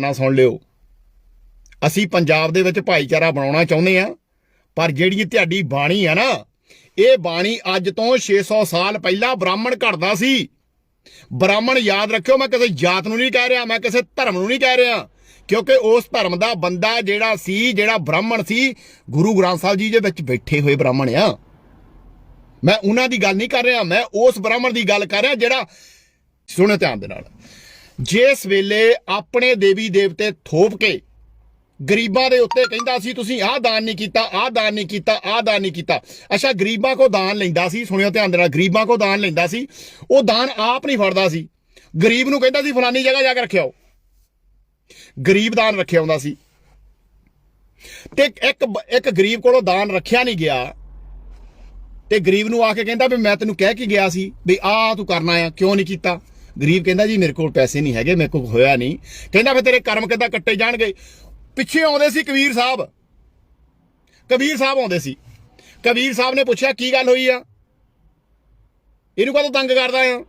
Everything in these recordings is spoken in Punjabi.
ਨਾ ਸੁਣ ਲਿਓ। ਅਸੀਂ ਪੰਜਾਬ ਦੇ ਵਿੱਚ ਭਾਈਚਾਰਾ ਬਣਾਉਣਾ ਚਾਹੁੰਦੇ ਆ ਪਰ ਜਿਹੜੀ ਤੁਹਾਡੀ ਬਾਣੀ ਆ ਨਾ, ਇਹ ਬਾਣੀ ਅੱਜ ਤੋਂ 600 ਸਾਲ ਪਹਿਲਾਂ ਬ੍ਰਾਹਮਣ ਘੜਦਾ ਸੀ। ਬ੍ਰਾਹਮਣ ਯਾਦ ਰੱਖਿਓ, ਮੈਂ ਕਿਸੇ ਜਾਤ ਨੂੰ ਨਹੀਂ ਕਹਿ ਰਿਹਾ, ਮੈਂ ਕਿਸੇ ਧਰਮ ਨੂੰ ਨਹੀਂ ਕਹਿ ਰਿਹਾ, ਕਿਉਂਕਿ ਉਸ ਧਰਮ ਦਾ ਬੰਦਾ ਜਿਹੜਾ ਸੀ, ਜਿਹੜਾ ਬ੍ਰਾਹਮਣ ਸੀ, ਗੁਰੂ ਗ੍ਰੰਥ ਸਾਹਿਬ ਜੀ ਦੇ ਵਿੱਚ ਬੈਠੇ ਹੋਏ ਬ੍ਰਾਹਮਣ ਆ। ਮੈਂ ਉਹਨਾਂ ਦੀ ਗੱਲ ਨਹੀਂ ਕਰ ਰਿਹਾ, ਮੈਂ ਉਸ ਬ੍ਰਾਹਮਣ ਦੀ ਗੱਲ ਕਰ ਰਿਹਾ, ਜਿਹੜਾ ਸੁਣੋ ਧਿਆਨ ਦੇ ਨਾਲ। ਜਿਸ ਵੇਲੇ ਆਪਣੇ ਦੇਵੀ ਦੇਵਤੇ ਥੋਪ ਕੇ ਗਰੀਬਾਂ ਦੇ ਉੱਤੇ ਕਹਿੰਦਾ ਸੀ, ਤੁਸੀਂ ਆਹ ਦਾਨ ਨਹੀਂ ਕੀਤਾ, ਆਹ ਦਾਨ ਨਹੀਂ ਕੀਤਾ, ਆਹ ਦਾਨ ਨਹੀਂ ਕੀਤਾ। ਅੱਛਾ, ਗਰੀਬਾਂ ਕੋ ਦਾਨ ਲੈਂਦਾ ਸੀ, ਸੁਣਿਓ ਧਿਆਨ ਦੇ ਨਾਲ ਗਰੀਬਾਂ ਕੋ ਦਾਨ ਲੈਂਦਾ ਸੀ, ਉਹ ਦਾਨ ਆਪ ਨਹੀਂ ਫੜਦਾ ਸੀ। ਗਰੀਬ ਨੂੰ ਕਹਿੰਦਾ ਸੀ, ਫਲਾਨੀ ਜਗ੍ਹਾ ਜਾ ਕੇ ਰੱਖਿਓ ਗਰੀਬ ਦਾਨ ਰੱਖਿਆ ਹੁੰਦਾ ਸੀ। ਤੇ ਇੱਕ ਇੱਕ ਗਰੀਬ ਕੋਲੋਂ ਦਾਨ ਰੱਖਿਆ ਨਹੀਂ ਗਿਆ। ਤੇ ਗਰੀਬ ਨੂੰ ਆ ਕੇ ਕਹਿੰਦਾ ਵੀ ਮੈਂ ਤੈਨੂੰ ਕਹਿ ਕੇ ਗਿਆ ਸੀ ਵੀ ਆਹ ਤੂੰ ਕਰਨਾ ਆ, ਕਿਉਂ ਨਹੀਂ ਕੀਤਾ? ਗਰੀਬ ਕਹਿੰਦਾ ਜੀ ਮੇਰੇ ਕੋਲ ਪੈਸੇ ਨਹੀਂ ਹੈਗੇ, ਮੇਰੇ ਕੋਲ ਹੋਇਆ ਨਹੀਂ। ਕਹਿੰਦਾ ਫਿਰ ਤੇਰੇ ਕਰਮ ਕਿੱਦਾਂ ਕੱਟੇ ਜਾਣਗੇ? ਪਿੱਛੇ ਆਉਂਦੇ ਸੀ ਕਬੀਰ ਸਾਹਿਬ। ਕਬੀਰ ਸਾਹਿਬ ਆਉਂਦੇ ਸੀ। ਕਬੀਰ ਸਾਹਿਬ ਨੇ ਪੁੱਛਿਆ, ਕੀ ਗੱਲ ਹੋਈ ਆ? ਇਹਨੂੰ ਕਦੋਂ ਤੰਗ ਕਰਦਾ ਆ?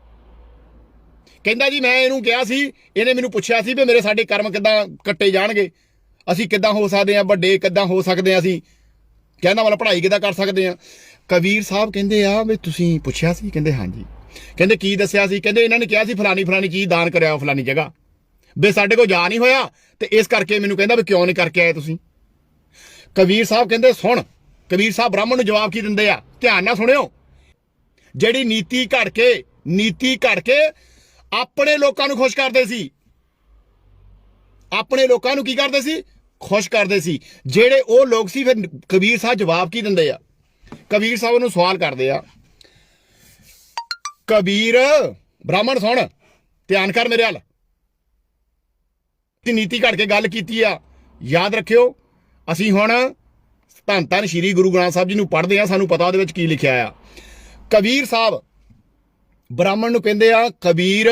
ਕਹਿੰਦਾ ਜੀ, ਮੈਂ ਇਹਨੂੰ ਕਿਹਾ ਸੀ, ਇਹਨੇ ਮੈਨੂੰ ਪੁੱਛਿਆ ਸੀ ਵੀ ਮੇਰੇ ਸਾਡੇ ਕਰਮ ਕਿੱਦਾਂ ਕੱਟੇ ਜਾਣਗੇ? ਅਸੀਂ ਕਿੱਦਾਂ ਹੋ ਸਕਦੇ ਆ? ਵੱਡੇ ਕਿੱਦਾਂ ਹੋ ਸਕਦੇ ਆ ਅਸੀਂ? ਕਹਿੰਦਾ ਵਾਲਾ ਪੜ੍ਹਾਈ ਕਿੱਦਾਂ ਕਰ ਸਕਦੇ ਆ? ਕਬੀਰ ਸਾਹਿਬ ਕਹਿੰਦੇ ਆ ਵੀ ਤੁਸੀਂ ਪੁੱਛਿਆ ਸੀ? ਕਹਿੰਦੇ, ਹਾਂਜੀ। ਕਹਿੰਦੇ ਕੀ ਦੱਸਿਆ ਸੀ? ਕਹਿੰਦੇ ਇਹਨਾਂ ਨੇ ਕਿਹਾ ਸੀ ਫਲਾਨੀ ਫਲਾਨੀ ਚੀਜ਼ ਦਾਨ ਕਰਿਆ ਫਲਾਨੀ ਜਗ੍ਹਾ। ਵੀ ਸਾਡੇ ਕੋਲ ਜਾ ਨਹੀਂ ਹੋਇਆ, ਤੇ ਇਸ ਕਰਕੇ ਮੈਨੂੰ ਕਹਿੰਦਾ ਵੀ ਕਿਉਂ ਨਹੀਂ ਕਰਕੇ ਆਏ ਤੁਸੀਂ? ਕਬੀਰ ਸਾਹਿਬ ਕਹਿੰਦੇ, ਸੁਣ, ਕਬੀਰ ਸਾਹਿਬ ਬ੍ਰਾਹਮਣ ਨੂੰ ਜਵਾਬ ਕੀ ਦਿੰਦੇ ਆ? ਧਿਆਨ ਨਾਲ ਸੁਣਿਓ। ਜਿਹੜੀ ਨੀਤੀ ਘੜ ਕੇ ਨੀਤੀ ਘੜ ਕੇ ਆਪਣੇ ਲੋਕਾਂ ਨੂੰ ਖੁਸ਼ ਕਰਦੇ ਸੀ। ਆਪਣੇ ਲੋਕਾਂ ਨੂੰ ਕੀ ਕਰਦੇ ਸੀ? ਖੁਸ਼ ਕਰਦੇ ਸੀ। ਜਿਹੜੇ ਉਹ ਲੋਕ ਸੀ, ਫਿਰ ਕਬੀਰ ਸਾਹਿਬ ਜਵਾਬ ਕੀ ਦਿੰਦੇ ਆ? ਕਬੀਰ ਸਾਹਿਬ ਨੂੰ ਸਵਾਲ ਕਰਦੇ ਆ। ਕਬੀਰ, ਬ੍ਰਾਹਮਣ ਸੁਣ, ਧਿਆਨ ਕਰ ਮੇਰੇ ਵੱਲ। ਦੀ ਨੀਤੀ ਘੜ ਕੇ ਗੱਲ ਕੀਤੀ ਆ, ਯਾਦ ਰੱਖਿਓ, ਅਸੀਂ ਹੁਣ ਧੰਨ ਧੰਨ ਸ਼੍ਰੀ ਗੁਰੂ ਗ੍ਰੰਥ ਸਾਹਿਬ ਜੀ ਨੂੰ ਪੜ੍ਹਦੇ ਆ, ਸਾਨੂੰ ਪਤਾ ਉਹਦੇ ਵਿੱਚ ਕੀ ਲਿਖਿਆ ਆ। ਕਬੀਰ ਸਾਹਿਬ, ਬ੍ਰਾਹਮਣ ਨੂੰ ਕਹਿੰਦੇ ਆ, ਕਬੀਰ,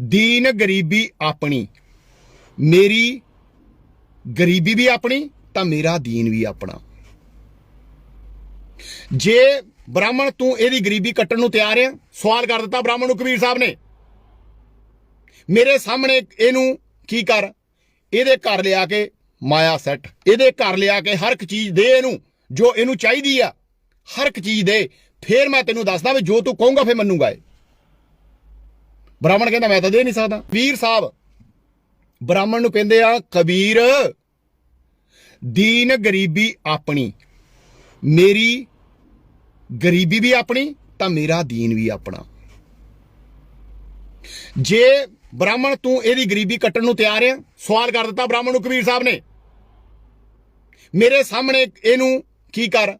ਦੀਨ ਗਰੀਬੀ ਆਪਣੀ, ਮੇਰੀ ਗਰੀਬੀ ਵੀ ਆਪਣੀ, ਤਾਂ ਮੇਰਾ ਦੀਨ ਵੀ ਆਪਣਾ। ਜੇ ਬ੍ਰਾਹਮਣ ਤੂੰ ਇਹਦੀ ਗਰੀਬੀ ਕੱਟਣ ਨੂੰ ਤਿਆਰ ਆ, ਸਵਾਲ ਕਰ ਦਿੱਤਾ ਬ੍ਰਾਹਮਣ ਨੂੰ ਕਬੀਰ ਸਾਹਿਬ ਨੇ। ਮੇਰੇ ਸਾਹਮਣੇ ਇਹਨੂੰ ਕੀ ਕਰ? ਇਹਦੇ ਘਰ ਲਿਆ ਕੇ ਮਾਇਆ ਸੈੱਟ, ਇਹਦੇ ਘਰ ਲਿਆ ਕੇ ਹਰ ਇੱਕ ਚੀਜ਼ ਦੇ ਇਹਨੂੰ, ਜੋ ਇਹਨੂੰ ਚਾਹੀਦੀ ਆ, ਹਰ ਇੱਕ ਚੀਜ਼ ਦੇ। ਫੇਰ ਮੈਂ ਤੈਨੂੰ ਦੱਸਦਾ ਵੀ ਜੋ ਤੂੰ ਕਹੂੰਗਾ ਫੇਰ ਮੰਨੂਗਾ ਇਹ। ਬ੍ਰਾਹਮਣ ਕਹਿੰਦਾ, ਮੈਂ ਤਾਂ ਦੇ ਨਹੀਂ ਸਕਦਾ। ਵੀਰ ਸਾਹਿਬ, ਬ੍ਰਾਹਮਣ ਨੂੰ ਕਹਿੰਦੇ ਆ, ਕਬੀਰ, ਦੀਨ ਗਰੀਬੀ ਆਪਣੀ, ਮੇਰੀ ਗਰੀਬੀ ਵੀ ਆਪਣੀ, ਤਾਂ ਮੇਰਾ ਦੀਨ ਵੀ ਆਪਣਾ। ਜੇ ਬ੍ਰਾਹਮਣ ਤੂੰ ਇਹਦੀ ਗਰੀਬੀ ਕੱਟਣ ਨੂੰ ਤਿਆਰ ਆ, ਸਵਾਲ ਕਰ ਦਿੱਤਾ ਬ੍ਰਾਹਮਣ ਨੂੰ ਕਬੀਰ ਸਾਹਿਬ ਨੇ। ਮੇਰੇ ਸਾਹਮਣੇ ਇਹਨੂੰ ਕੀ ਕਰ?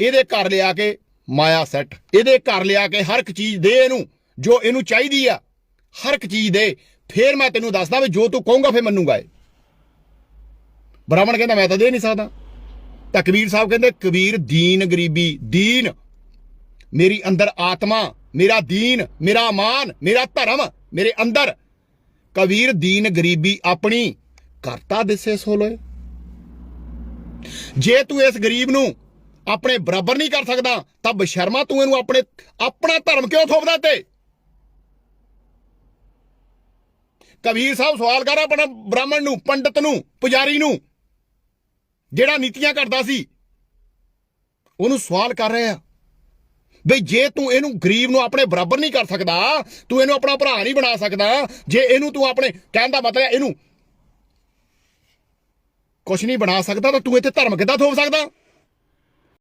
ਇਹਦੇ ਘਰ ਲਿਆ ਕੇ ਮਾਇਆ ਸੈੱਟ। ਇਹਦੇ ਘਰ ਲਿਆ ਕੇ ਹਰ ਇੱਕ ਚੀਜ਼ ਦੇ ਇਹਨੂੰ, ਜੋ ਇਹਨੂੰ ਚਾਹੀਦੀ ਆ, ਹਰ ਇੱਕ ਚੀਜ਼ ਦੇ। ਫੇਰ ਮੈਂ ਤੈਨੂੰ ਦੱਸਦਾ ਵੀ ਜੋ ਤੂੰ ਕਹੂੰਗਾ ਫੇਰ ਮੰਨੂਗਾ ਇਹ। ਬ੍ਰਾਹਮਣ ਕਹਿੰਦਾ, ਮੈਂ ਤਾਂ ਦੇ ਨਹੀਂ ਸਕਦਾ। ਤਾਂ ਕਬੀਰ ਸਾਹਿਬ ਕਹਿੰਦੇ, ਕਬੀਰ ਦੀਨ ਗਰੀਬੀ, ਦੀਨ ਮੇਰੀ ਅੰਦਰ ਆਤਮਾ, ਮੇਰਾ ਦੀਨ, ਮੇਰਾ ਮਾਨ, ਮੇਰਾ ਧਰਮ, ਮੇਰੇ ਅੰਦਰ। ਕਬੀਰ ਦੀਨ ਗਰੀਬੀ ਆਪਣੀ ਕਰਤਾ ਦਿਸੇ ਸੋਲੋਏ ਜੇ ਤੂੰ ਇਸ ਗਰੀਬ ਨੂੰ ਆਪਣੇ ਬਰਾਬਰ ਨਹੀਂ ਕਰ ਸਕਦਾ, ਤਾਂ ਬਸ਼ਰਮਾ ਤੂੰ ਇਹਨੂੰ ਆਪਣੇ, ਆਪਣਾ ਧਰਮ ਕਿਉਂ ਥੋਪਦਾ ਤੇ ਕਬੀਰ ਸਾਹਿਬ ਸਵਾਲ ਕਰ ਆਪਣਾ ਬ੍ਰਾਹਮਣ ਨੂੰ, ਪੰਡਤ ਨੂੰ, ਪੁਜਾਰੀ ਨੂੰ। ਜਿਹੜਾ ਨੀਤੀਆਂ ਕਰਦਾ ਸੀ, ਉਹਨੂੰ ਸਵਾਲ ਕਰ ਰਿਹਾ ਆ। ਬਈ ਜੇ ਤੂੰ ਇਹਨੂੰ ਗਰੀਬ ਨੂੰ ਆਪਣੇ ਬਰਾਬਰ ਨਹੀਂ ਕਰ ਸਕਦਾ, ਤੂੰ ਇਹਨੂੰ ਆਪਣਾ ਭਰਾ ਨਹੀਂ ਬਣਾ ਸਕਦਾ, ਜੇ ਇਹਨੂੰ ਤੂੰ ਆਪਣੇ, ਕਹਿਣ ਦਾ ਮਤਲਬ ਇਹਨੂੰ ਕੁਛ ਨਹੀਂ ਬਣਾ ਸਕਦਾ, ਤਾਂ ਤੂੰ ਇੱਥੇ ਧਰਮ ਕਿੱਦਾਂ ਥੋਪ ਸਕਦਾ?